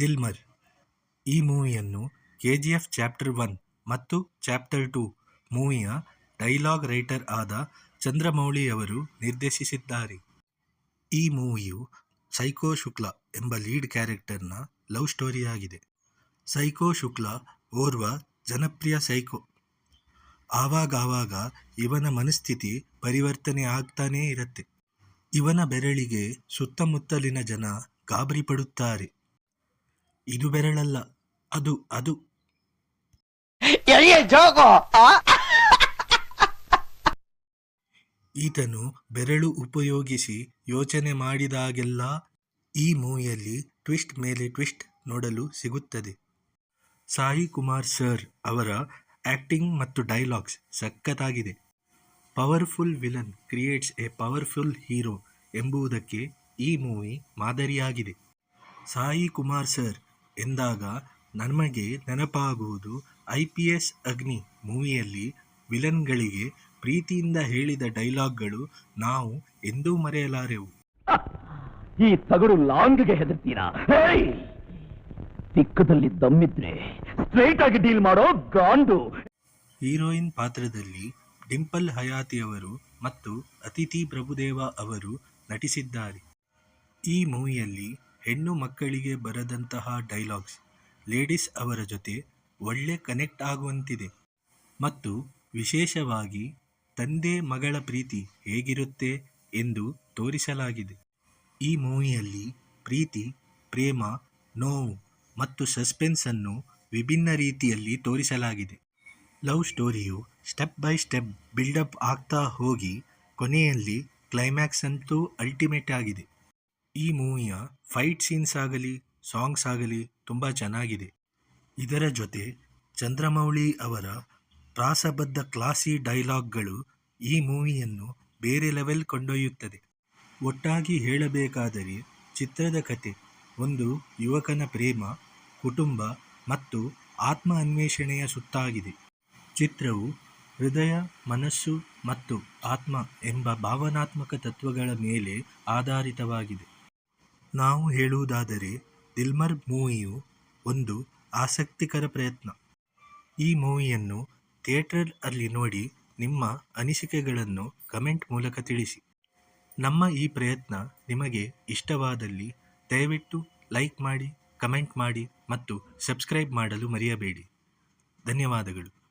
ದಿಲ್ಮರ್. ಈ ಮೂವಿಯನ್ನು K G F chapter one ಮತ್ತು chapter two ಮೂವಿಯ ಡೈಲಾಗ್ ರೈಟರ್ ಆದ ಚಂದ್ರಮೌಳಿ ಅವರು ನಿರ್ದೇಶಿಸಿದ್ದಾರೆ. ಈ ಮೂವಿಯು ಸೈಕೋ ಶುಕ್ಲಾ ಎಂಬ ಲೀಡ್ ಕ್ಯಾರೆಕ್ಟರ್ನ ಲವ್ ಸ್ಟೋರಿಯಾಗಿದೆ ಸೈಕೋ ಶುಕ್ಲಾ ಓರ್ವ ಜನಪ್ರಿಯ ಸೈಕೋ. ಆವಾಗಾವಾಗ ಇವನ ಮನಸ್ಥಿತಿ ಪರಿವರ್ತನೆ ಆಗ್ತಾನೇ ಇರುತ್ತೆ. ಇವನ ಬೆರಳಿಗೆ ಸುತ್ತಮುತ್ತಲಿನ ಜನ ಗಾಬರಿ ಪಡುತ್ತಾರೆ. ಇದು ಬೆರಳಲ್ಲ. ಅದು ಅದು. ಈತನು ಬೆರಳು ಉಪಯೋಗಿಸಿ ಯೋಚನೆ ಮಾಡಿದಾಗೆಲ್ಲ ಈ ಮೂವಿಯಲ್ಲಿ ಟ್ವಿಸ್ಟ್ ಮೇಲೆ ಟ್ವಿಸ್ಟ್ ನೋಡಲು ಸಿಗುತ್ತದೆ. ಸಾಯಿ ಕುಮಾರ್ ಸರ್ ಅವರ ಆಕ್ಟಿಂಗ್ ಮತ್ತು ಡೈಲಾಗ್ಸ್ ಸಖತ್ತಾಗಿದೆ. Powerful villain creates a powerful hero ಎಂಬುದಕ್ಕೆ ಈ ಮೂವಿ ಮಾದರಿಯಾಗಿದೆ. ಸಾಯಿ ಕುಮಾರ್ ಸರ್ ಎಂದಾಗ ನಮಗೆ ನೆನಪಾಗುವುದು ಐ ಪಿ ಎಸ್ ಅಗ್ನಿ ಮೂವಿಯಲ್ಲಿ ವಿಲನ್ಗಳಿಗೆ ಪ್ರೀತಿಯಿಂದ ಹೇಳಿದ ಡೈಲಾಗ್ಗಳು ನಾವು ಎಂದೂ ಮರೆಯಲಾರೆವು. ಈ ತಗಡು ಲಾಂಗ್ಗೆ ಹೆದರ್ತೀರಾ? ಚಿಕ್ಕದಲ್ಲಿ ದಮ್ಮಿದ್ರೆ ಸ್ಟ್ರೈಟ್ ಆಗಿ ಡೀಲ್ ಮಾಡೋ ಗಾಂಡು. ಹೀರೋಯಿನ್ ಪಾತ್ರದಲ್ಲಿ ಡಿಂಪಲ್ ಹಯಾತಿ ಅವರು ಮತ್ತು ಅತಿಥಿ ಪ್ರಭುದೇವ ಅವರು ನಟಿಸಿದ್ದಾರೆ. ಈ ಮೂವಿಯಲ್ಲಿ ಹೆಣ್ಣು ಮಕ್ಕಳಿಗೆ ಬರದಂತಹ ಡೈಲಾಗ್ಸ್ ಲೇಡೀಸ್ ಅವರ ಜೊತೆ ಒಳ್ಳೆ ಕನೆಕ್ಟ್ ಆಗುವಂತಿದೆ. ಮತ್ತು ವಿಶೇಷವಾಗಿ ತಂದೆ ಮಗಳ ಪ್ರೀತಿ ಹೇಗಿರುತ್ತೆ ಎಂದು ತೋರಿಸಲಾಗಿದೆ. ಈ ಮೂವಿಯಲ್ಲಿ ಪ್ರೀತಿ, ಪ್ರೇಮ, ನೋವು ಮತ್ತು ಸಸ್ಪೆನ್ಸ್ ಅನ್ನು ವಿಭಿನ್ನ ರೀತಿಯಲ್ಲಿ ತೋರಿಸಲಾಗಿದೆ. ಲವ್ ಸ್ಟೋರಿಯು ಸ್ಟೆಪ್ ಬೈ ಸ್ಟೆಪ್ ಬಿಲ್ಡಪ್ ಆಗ್ತಾ ಹೋಗಿ ಕೊನೆಯಲ್ಲಿ ಕ್ಲೈಮ್ಯಾಕ್ಸ್ ಅಂತೂ ಅಲ್ಟಿಮೇಟ್ ಆಗಿದೆ. ಈ ಮೂವಿಯ ಫೈಟ್ ಸೀನ್ಸ್ ಆಗಲಿ, ಸಾಂಗ್ಸ್ ಆಗಲಿ ತುಂಬ ಚೆನ್ನಾಗಿದೆ. ಇದರ ಜೊತೆ ಚಂದ್ರಮೌಳಿ ಅವರ ಪ್ರಾಸಬದ್ಧ ಕ್ಲಾಸಿ ಡೈಲಾಗ್ಗಳು ಈ ಮೂವಿಯನ್ನು ಬೇರೆ ಲೆವೆಲ್ ಕೊಂಡೊಯ್ಯುತ್ತದೆ. ಒಟ್ಟಾಗಿ ಹೇಳಬೇಕಾದರೆ ಚಿತ್ರದ ಕತೆ, ಒಂದು ಯುವಕನ ಪ್ರೇಮ, ಕುಟುಂಬ ಮತ್ತು ಆತ್ಮ ಅನ್ವೇಷಣೆಯ ಸುತ್ತಾಗಿದೆ. ಚಿತ್ರವು ಹೃದಯ, ಮನಸ್ಸು ಮತ್ತು ಆತ್ಮ ಎಂಬ ಭಾವನಾತ್ಮಕ ತತ್ವಗಳ ಮೇಲೆ ಆಧಾರಿತವಾಗಿದೆ. ನಾವು ಹೇಳುವುದಾದರೆ ದಿಲ್ಮರ್ ಮೂವಿಯು ಒಂದು ಆಸಕ್ತಿಕರ ಪ್ರಯತ್ನ. ಈ ಮೂವಿಯನ್ನು ಥಿಯೇಟರ್ ಅಲ್ಲಿ ನೋಡಿ ನಿಮ್ಮ ಅನಿಸಿಕೆಗಳನ್ನು ಕಮೆಂಟ್ ಮೂಲಕ ತಿಳಿಸಿ. ನಮ್ಮ ಈ ಪ್ರಯತ್ನ ನಿಮಗೆ ಇಷ್ಟವಾದಲ್ಲಿ ದಯವಿಟ್ಟು ಲೈಕ್ ಮಾಡಿ, ಕಮೆಂಟ್ ಮಾಡಿ ಮತ್ತು ಸಬ್ಸ್ಕ್ರೈಬ್ ಮಾಡಲು ಮರೆಯಬೇಡಿ. ಧನ್ಯವಾದಗಳು.